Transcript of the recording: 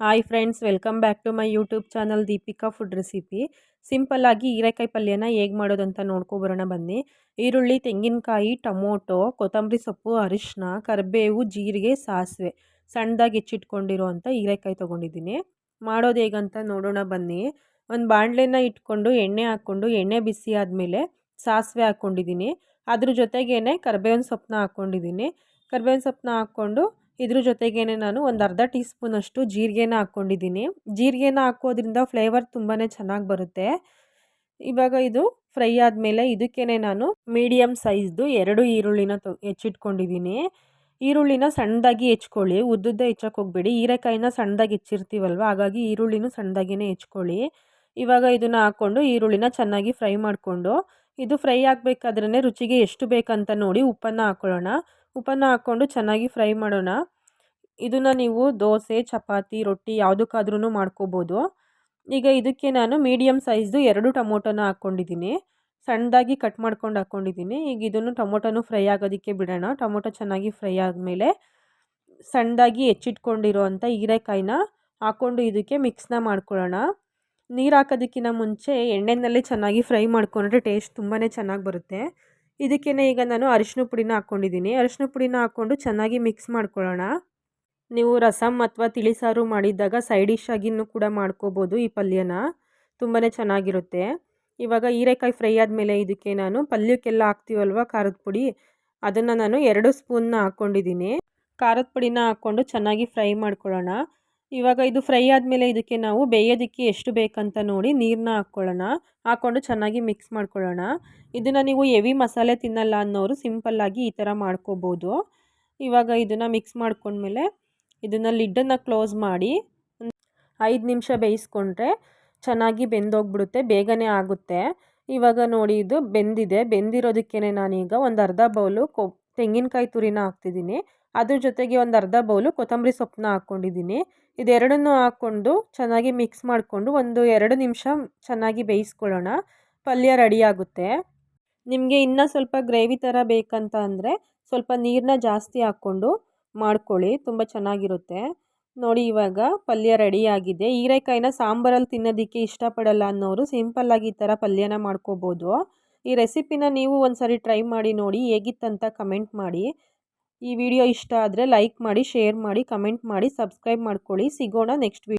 Hi friends welcome back to my YouTube channel Deepika food recipe ಸಿಂಪಲ್ಲಾಗಿ ಹೀರೆಕಾಯಿ ಪಲ್ಯನ ಹೇಗೆ ಮಾಡೋದು ಅಂತ ನೋಡ್ಕೊಬರೋಣ ಬನ್ನಿ. ಈರುಳ್ಳಿ, ತೆಂಗಿನಕಾಯಿ, ಟೊಮೊಟೊ, ಕೊತ್ತಂಬರಿ ಸೊಪ್ಪು ಅರಿಶಿನ ಕರಿಬೇವು, ಜೀರಿಗೆ, ಸಾಸಿವೆ. ಸಣ್ಣದಾಗಿ ಹೆಚ್ಚಿಟ್ಕೊಂಡಿರೋ ಅಂತ ಹೀರೆಕಾಯಿ ತೊಗೊಂಡಿದ್ದೀನಿ. ಮಾಡೋದು ಹೇಗಂತ ನೋಡೋಣ ಬನ್ನಿ. ಒಂದು ಬಾಣಲೆನ ಇಟ್ಕೊಂಡು, ಎಣ್ಣೆ ಹಾಕ್ಕೊಂಡು, ಎಣ್ಣೆ ಬಿಸಿ ಆದಮೇಲೆ ಸಾಸಿವೆ ಹಾಕ್ಕೊಂಡಿದ್ದೀನಿ. ಅದ್ರ ಜೊತೆಗೇ ಕರಿಬೇವಿನ ಸೊಪ್ಪನ್ನ ಹಾಕ್ಕೊಂಡಿದ್ದೀನಿ. ಕರಿಬೇವಿನ ಸೊಪ್ಪನ್ನ ಹಾಕ್ಕೊಂಡು ಇದ್ರ ಜೊತೆಗೇನೆ ನಾನು ಒಂದು ಅರ್ಧ ಟೀ ಸ್ಪೂನಷ್ಟು ಜೀರಿಗೆನ ಹಾಕ್ಕೊಂಡಿದ್ದೀನಿ. ಜೀರಿಗೆನ ಹಾಕೋದ್ರಿಂದ ಫ್ಲೇವರ್ ತುಂಬಾ ಚೆನ್ನಾಗಿ ಬರುತ್ತೆ. ಇವಾಗ ಇದು ಫ್ರೈ ಆದಮೇಲೆ ಇದಕ್ಕೇ ನಾನು ಮೀಡಿಯಮ್ ಸೈಜ್ದು ಎರಡು ಈರುಳ್ಳಿನ ತೊ, ಹೆಚ್ಚಿಟ್ಕೊಂಡಿದ್ದೀನಿ. ಈರುಳ್ಳಿನ ಸಣ್ಣದಾಗಿ ಹೆಚ್ಕೊಳ್ಳಿ. ಉದ್ದುದ್ದ ಹೆಚ್ಚಕ್ಕೆ ಹೋಗ್ಬೇಡಿ. ಹೀರೆಕಾಯಿನ ಸಣ್ಣದಾಗಿ ಹೆಚ್ಚಿರ್ತೀವಲ್ವ? ಹಾಗಾಗಿ ಈರುಳ್ಳಿನೂ ಸಣ್ಣದಾಗಿಯೇ ಹೆಚ್ಕೊಳ್ಳಿ. ಇವಾಗ ಇದನ್ನು ಹಾಕ್ಕೊಂಡು ಈರುಳ್ಳಿನ ಚೆನ್ನಾಗಿ ಫ್ರೈ ಮಾಡಿಕೊಂಡು, ಇದು ಫ್ರೈ ಆಗಬೇಕಾದ್ರೇ ರುಚಿಗೆ ಎಷ್ಟು ಬೇಕಂತ ನೋಡಿ ಉಪ್ಪನ್ನು ಹಾಕ್ಕೊಳ್ಳೋಣ ಉಪ್ಪನ್ನು ಹಾಕ್ಕೊಂಡು ಚೆನ್ನಾಗಿ ಫ್ರೈ ಮಾಡೋಣ. ಇದನ್ನು ನೀವು ದೋಸೆ, ಚಪಾತಿ, ರೊಟ್ಟಿ ಯಾವುದಕ್ಕಾದ್ರೂ ಮಾಡ್ಕೋಬೋದು. ಈಗ ಇದಕ್ಕೆ ನಾನು ಮೀಡಿಯಮ್ ಸೈಜ್ದು ಎರಡು ಟೊಮೊಟೊನ ಹಾಕ್ಕೊಂಡಿದ್ದೀನಿ. ಸಣ್ಣದಾಗಿ ಕಟ್ ಮಾಡ್ಕೊಂಡು ಹಾಕ್ಕೊಂಡಿದ್ದೀನಿ. ಈಗ ಇದನ್ನು ಟೊಮೊಟೊನು ಫ್ರೈ ಆಗೋದಕ್ಕೆ ಬಿಡೋಣ. ಟೊಮೊಟೊ ಚೆನ್ನಾಗಿ ಫ್ರೈ ಆದಮೇಲೆ ಸಣ್ಣದಾಗಿ ಹೆಚ್ಚಿಟ್ಕೊಂಡಿರೋ ಅಂಥ ಹೀರೆಕಾಯಿನ ಹಾಕ್ಕೊಂಡು ಇದಕ್ಕೆ ಮಿಕ್ಸ್ನ ಮಾಡ್ಕೊಳ್ಳೋಣ. ನೀರು ಹಾಕೋದಕ್ಕಿಂತ ಮುಂಚೆ ಎಣ್ಣೆಯಲ್ಲಿ ಚೆನ್ನಾಗಿ ಫ್ರೈ ಮಾಡ್ಕೊಂಡ್ರೆ ಟೇಸ್ಟ್ ತುಂಬಾ ಚೆನ್ನಾಗಿ ಬರುತ್ತೆ. ಇದಕ್ಕೇ ಈಗ ನಾನು ಅರಿಶಿನ ಪುಡಿನ ಹಾಕ್ಕೊಂಡಿದ್ದೀನಿ. ಅರಿಶಿನ ಪುಡಿನ ಹಾಕ್ಕೊಂಡು ಚೆನ್ನಾಗಿ ಮಿಕ್ಸ್ ಮಾಡ್ಕೊಳ್ಳೋಣ. ನೀವು ರಸಮ್ ಅಥವಾ ತಿಳಿಸಾರು ಮಾಡಿದ್ದಾಗ ಸೈಡ್ ಡಿಶ್ ಆಗಿನೂ ಕೂಡ ಮಾಡ್ಕೋಬೋದು ಈ ಪಲ್ಯನ. ತುಂಬಾ ಚೆನ್ನಾಗಿರುತ್ತೆ. ಇವಾಗ ಹೀರೆಕಾಯಿ ಫ್ರೈ ಆದಮೇಲೆ ಇದಕ್ಕೆ ನಾನು ಪಲ್ಯಕ್ಕೆಲ್ಲ ಹಾಕ್ತೀವಲ್ವ ಖಾರದ ಪುಡಿ? ಅದನ್ನು ನಾನು ಎರಡು ಸ್ಪೂನ್ನ ಹಾಕ್ಕೊಂಡಿದ್ದೀನಿ. ಖಾರದ ಪುಡಿನ ಹಾಕ್ಕೊಂಡು ಚೆನ್ನಾಗಿ ಫ್ರೈ ಮಾಡ್ಕೊಳ್ಳೋಣ. ಇವಾಗ ಇದು ಫ್ರೈ ಆದಮೇಲೆ ಇದಕ್ಕೆ ನಾವು ಬೇಯೋದಕ್ಕೆ ಎಷ್ಟು ಬೇಕಂತ ನೋಡಿ ನೀರನ್ನ ಹಾಕ್ಕೊಳ್ಳೋಣ. ಹಾಕ್ಕೊಂಡು ಚೆನ್ನಾಗಿ ಮಿಕ್ಸ್ ಮಾಡ್ಕೊಳ್ಳೋಣ. ಇದನ್ನು ನೀವು ಎವಿ ಮಸಾಲೆ ತಿನ್ನಲ್ಲ ಅನ್ನೋರು ಸಿಂಪಲ್ಲಾಗಿ ಈ ಥರ ಮಾಡ್ಕೋಬೋದು. ಇವಾಗ ಇದನ್ನು ಮಿಕ್ಸ್ ಮಾಡ್ಕೊಂಡ್ಮೇಲೆ ಇದನ್ನು ಲಿಡ್ಡನ್ನು ಕ್ಲೋಸ್ ಮಾಡಿ ಐದು ನಿಮಿಷ ಬೇಯಿಸ್ಕೊಂಡ್ರೆ ಚೆನ್ನಾಗಿ ಬೆಂದೋಗ್ಬಿಡುತ್ತೆ, ಬೇಗನೆ ಆಗುತ್ತೆ. ಇವಾಗ ನೋಡಿ ಇದು ಬೆಂದಿದೆ. ಬೆಂದಿರೋದಕ್ಕೇ ನಾನೀಗ ಒಂದು ಅರ್ಧ ಬೌಲು ಕೊ ತೆಂಗಿನಕಾಯಿ ತುರಿನ ಹಾಕ್ತಿದ್ದೀನಿ. ಅದ್ರ ಜೊತೆಗೆ ಒಂದು ಅರ್ಧ ಬೌಲು ಕೊತ್ತಂಬರಿ ಸೊಪ್ಪನ್ನ ಹಾಕ್ಕೊಂಡಿದ್ದೀನಿ ಇದೆರಡನ್ನೂ ಹಾಕ್ಕೊಂಡು ಚೆನ್ನಾಗಿ ಮಿಕ್ಸ್ ಮಾಡಿಕೊಂಡು ಒಂದು ಎರಡು ನಿಮಿಷ ಚೆನ್ನಾಗಿ ಬೇಯಿಸ್ಕೊಳ್ಳೋಣ. ಪಲ್ಯ ರೆಡಿಯಾಗುತ್ತೆ ನಿಮಗೆ ಇನ್ನೂ ಸ್ವಲ್ಪ ಗ್ರೇವಿ ಥರ ಬೇಕಂತ ಅಂದರೆ ಸ್ವಲ್ಪ ನೀರನ್ನ ಜಾಸ್ತಿ ಹಾಕ್ಕೊಂಡು ಮಾಡ್ಕೊಳ್ಳಿ, ತುಂಬ ಚೆನ್ನಾಗಿರುತ್ತೆ. ನೋಡಿ ಇವಾಗ ಪಲ್ಯ ರೆಡಿಯಾಗಿದೆ ಹೀರೆಕಾಯಿನ ಸಾಂಬಾರಲ್ಲಿ ತಿನ್ನೋದಕ್ಕೆ ಇಷ್ಟಪಡಲ್ಲ ಅನ್ನೋರು ಸಿಂಪಲ್ಲಾಗಿ ಈ ಥರ ಪಲ್ಯನ ಮಾಡ್ಕೋಬೋದು. ಈ ರೆಸಿಪಿನ ನೀವು ಒಂದು ಸಾರಿ ಟ್ರೈ ಮಾಡಿ ನೋಡಿ ಹೇಗಿತ್ತಂತ ಕಮೆಂಟ್ ಮಾಡಿ. ಈ ವಿಡಿಯೋ ಇಷ್ಟ ಆದರೆ ಲೈಕ್ ಮಾಡಿ ಶೇರ್ ಮಾಡಿ ಕಮೆಂಟ್ ಮಾಡಿ ಸಬ್ಸ್ಕ್ರೈಬ್ ಮಾಡ್ಕೊಳ್ಳಿ. ಸಿಗೋಣ ನೆಕ್ಸ್ಟ್ ವಿ